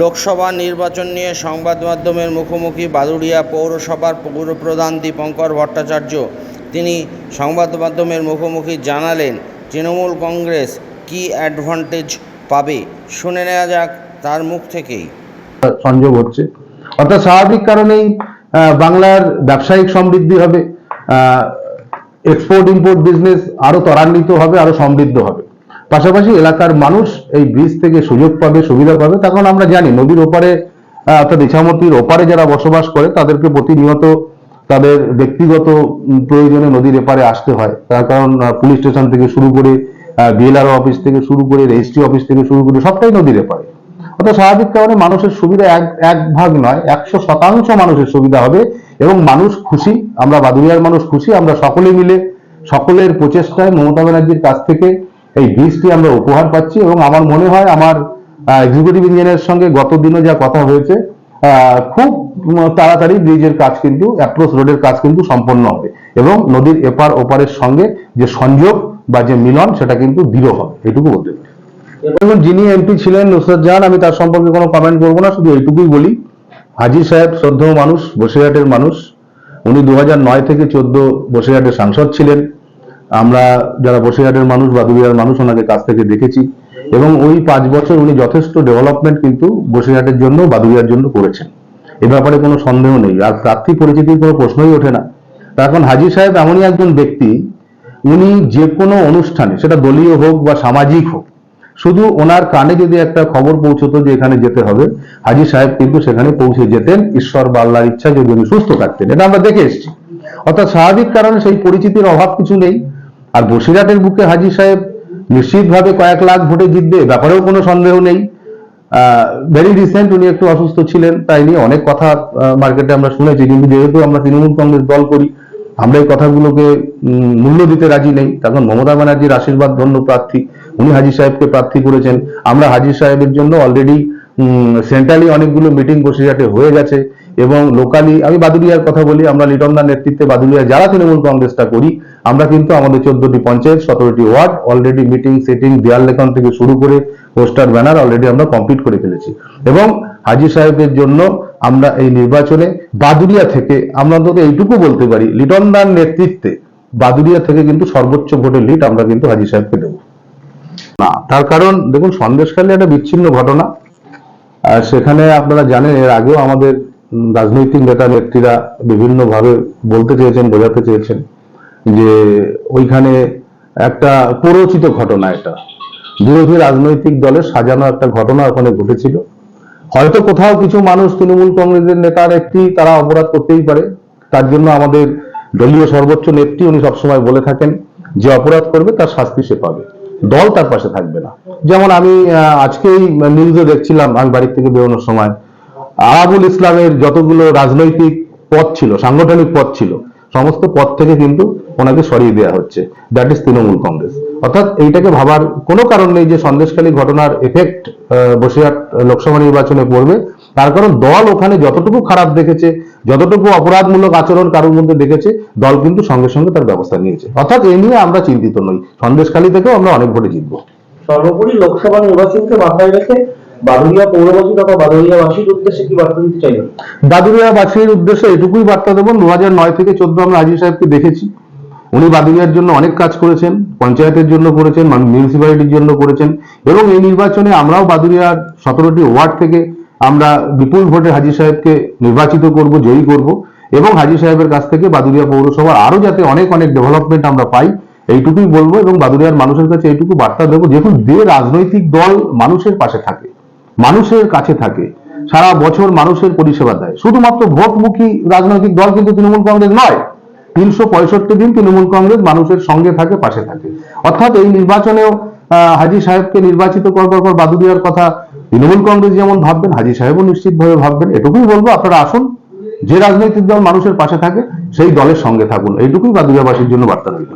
লোকসভা নির্বাচন নিয়ে সংবাদ মাধ্যমের মুখোমুখি বাদুড়িয়া পৌরসভার পৌরপ্রধান দীপঙ্কর ভট্টাচার্য। তিনি সংবাদ মাধ্যমের মুখোমুখি জানালেন, তৃণমূল কংগ্রেস কি অ্যাডভান্টেজ পাবে? শুনে নেওয়া যাক তার মুখ থেকেই। সংযোগ হচ্ছে অর্থাৎ স্বাভাবিক কারণেই বাংলার ব্যবসায়িক সমৃদ্ধি হবে এক্সপোর্ট ইম্পোর্ট বিজনেস আরও ত্বরান্বিত হবে, আরও সমৃদ্ধ হবে। পাশাপাশি এলাকার মানুষ এই ব্রিজ থেকে সুযোগ পাবে, সুবিধা পাবে। তখন আমরা জানি, নদীর ওপারে অর্থাৎ ইছামতির ওপারে যারা বসবাস করে, তাদেরকে প্রতিনিয়ত তাদের ব্যক্তিগত প্রয়োজনে নদীর এপারে আসতে হয়। তার কারণ পুলিশ স্টেশন থেকে শুরু করে বিএলআর অফিস থেকে শুরু করে রেজিস্ট্রি অফিস থেকে শুরু করে, সবটাই নদীর এপারে। অর্থাৎ স্বাভাবিক কারণে মানুষের সুবিধা এক এক ভাগ নয়, একশো শতাংশ মানুষের সুবিধা হবে এবং মানুষ খুশি, আমরা বাদুরিয়ার মানুষ খুশি, আমরা সকলে মিলে সকলের প্রচেষ্টায় মমতা ব্যানার্জির কাছ থেকে এই ব্রিজটি আমরা উপহার পাচ্ছি এবং আমার মনে হয় আমার এক্সিকিউটিভ ইঞ্জিনিয়ারের সঙ্গে গত দিনে যা কথা হয়েছে খুব তাড়াতাড়ি ব্রিজের কাজ কিন্তু অ্যাপ্রোচ রোডের কাজ কিন্তু সম্পন্ন হবে এবং নদীর এপার ওপারের সঙ্গে যে সংযোগ বা যে মিলন, সেটা কিন্তু দৃঢ় হবে। এটুকু বলতে এবং যিনি এমপি ছিলেন নুসরত জাহান, আমি তার সম্পর্কে কোনো কমেন্ট করব না, শুধু এইটুকুই বলি, হাজি সাহেব শ্রদ্ধেয় মানুষ, বসিরহাটের মানুষ, উনি দু থেকে চোদ্দ বসিরহাটের সাংসদ ছিলেন। আমরা যারা বসিরহাটের মানুষ বা দুবিহার মানুষ ওনাকে কাছ থেকে দেখেছি। এবং ওই পাঁচ বছর উনি যথেষ্ট ডেভেলপমেন্ট কিন্তু বসিরহাটের জন্য বাদুরিয়ার জন্য করেছেন। এ ব্যাপারে কোনো সন্দেহ নেই। আর প্রার্থী পরিচিতির কোনো প্রশ্নই ওঠে না। তার কারণ হাজি সাহেব এমনই একজন ব্যক্তি, উনি যে কোনো অনুষ্ঠানে, সেটা দলীয় হোক বা সামাজিক হোক, শুধু ওনার কানে যদি একটা খবর পৌঁছতো যে এখানে যেতে হবে, হাজি সাহেব কিন্তু সেখানে পৌঁছে যেতেন। ঈশ্বর বা আল্লাহর ইচ্ছা যদি উনি সুস্থ থাকতেন, এটা আমরা দেখে এসেছি। অর্থাৎ স্বাভাবিক কারণে সেই পরিচিতির অভাব কিছু নেই। আর বসিরহাটের বুকে হাজি সাহেব নিশ্চিতভাবে কয়েক লাখ ভোটে জিতবে ব্যাপারেও কোনো সন্দেহ নেই। ভেরি রিসেন্ট উনি একটু অসুস্থ ছিলেন, তাই নিয়ে অনেক কথা মার্কেটে আমরা শুনেছি, কিন্তু যেহেতু আমরা তৃণমূল কংগ্রেস দল করি, আমরা এই কথাগুলোকে মূল্য দিতে রাজি নেই। তখন মমতা ব্যানার্জির আশীর্বাদ ধন্য প্রার্থী, উনি হাজি সাহেবকে প্রার্থী করেছেন। আমরা হাজি সাহেবের জন্য অলরেডি সেন্ট্রালি অনেকগুলো মিটিং বসিরহাটে হয়ে গেছে। এবং লোকালি আমি বাদুলিয়ার কথা বলি, আমরা লিটনদার নেতৃত্বে বাদুলিয়া, যারা তৃণমূল কংগ্রেসটা করি, আমরা কিন্তু আমাদের চোদ্দটি পঞ্চায়েত, সতেরোটি ওয়ার্ড অলরেডি মিটিং সেটিং দেয়াল লেখন থেকে শুরু করে পোস্টার ব্যানার অলরেডি আমরা কমপ্লিট করে ফেলেছি। এবং হাজি সাহেবের জন্য আমরা এই নির্বাচনে বাদুলিয়া থেকে, আমরা অন্তত এইটুকু বলতে পারি, লিটনদার নেতৃত্বে বাদুলিয়া থেকে কিন্তু সর্বোচ্চ ভোটের লিড আমরা কিন্তু হাজি সাহেবকে দেবো। না, তার কারণ দেখুন, সন্দেশখালী একটা বিচ্ছিন্ন ঘটনা। সেখানে আপনারা জানেন, এর আগেও আমাদের রাজনৈতিক নেতা, নেত্রীরা বিভিন্নভাবে বলতে চেয়েছেন, বোঝাতে চেয়েছেন যে ওইখানে একটা প্ররোচিত ঘটনা এটা। বিরোধী রাজনৈতিক দলের সাজানো একটা ঘটনা ওখানে ঘটেছিল। হয়তো কোথাও কিছু মানুষ, তৃণমূল কংগ্রেসের নেতার একটি তারা অপরাধ করতেই পারে। তার জন্য আমাদের দলীয় সর্বোচ্চ নেত্রী উনি সবসময় বলে থাকেন, যে অপরাধ করবে তার শাস্তি সে পাবে। দল তার পাশে থাকবে না। যেমন আমি আজকেই নিউজে দেখছিলাম, আমি বাড়ি থেকে বেরোনোর সময় আরাবুল ইসলামের যতগুলো রাজনৈতিক পদ ছিল, সাংগঠনিক পদ ছিল, সমস্ত পদ থেকে কিন্তু ওনাকে সরিয়ে দেওয়া হচ্ছে। That is Trinamool Congress. অর্থাৎ এইটাকে ভাবার কোনো কারণ নেই যে সন্দেশখালী ঘটনার এফেক্ট বসিরহাট লোকসভা নির্বাচনে পড়বে। তার কারণ দল ওখানে যতটুকু খারাপ দেখেছে, যতটুকু অপরাধমূলক আচরণ কারোর মধ্যে দেখেছে, দল কিন্তু সঙ্গে সঙ্গে তার ব্যবস্থা নিয়েছে। অর্থাৎ এই নিয়ে আমরা চিন্তিত নই। সন্দেশখালী থেকেও আমরা অনেক ভোটে জিতবো। সর্বোপরি লোকসভা নির্বাচনকে মাথায় রেখে বাদুরিয়া পৌরবাসী তথা উদ্দেশ্যে কি বার্তা দিতে চাইবেন উদ্দেশ্যে এটুকুই বার্তা দেবো। দু নয় থেকে চোদ্দ আমরা সাহেবকে দেখেছি। উনি বাদুরিয়ার জন্য অনেক কাজ করেছেন, পঞ্চায়েতের জন্য করেছেন মিউনিসিপ্যালিটির জন্য করেছেন এবং এই নির্বাচনে আমরাও বাদুরিয়ার সতেরোটি ওয়ার্ড থেকে আমরা বিপুল ভোটে হাজি সাহেবকে নির্বাচিত করব, জয়ী করব এবং হাজি সাহেবের কাছ থেকে বাদুরিয়া পৌরসভার আরও যাতে অনেক অনেক ডেভেলপমেন্ট আমরা পাই, এইটুকুই বলব এবং বাদুরিয়ার মানুষের কাছে এইটুকু বার্তা দেবো। যেহেতু যে রাজনৈতিক দল মানুষের পাশে থাকে মানুষের কাছে থাকে, সারা বছর মানুষের পরিষেবা দেয়। শুধুমাত্র ভোটমুখী রাজনৈতিক দল কিন্তু তৃণমূল কংগ্রেস নয়, তিনশো পঁয়ষট্টি দিন তৃণমূল কংগ্রেস মানুষের সঙ্গে থাকে, পাশে থাকে। অর্থাৎ এই নির্বাচনেও হাজি সাহেবকে নির্বাচিত করবার পর বাদু দেওয়ার কথা তৃণমূল কংগ্রেস যেমন ভাববেন, হাজি সাহেবও নিশ্চিতভাবে ভাববেন, এটুকুই বলব, আপনারা আসুন, যে রাজনৈতিক দল মানুষের পাশে থাকে, সেই দলের সঙ্গে থাকুন। এইটুকুই বাদুরিয়াবাসীর জন্য বার্তা রইল।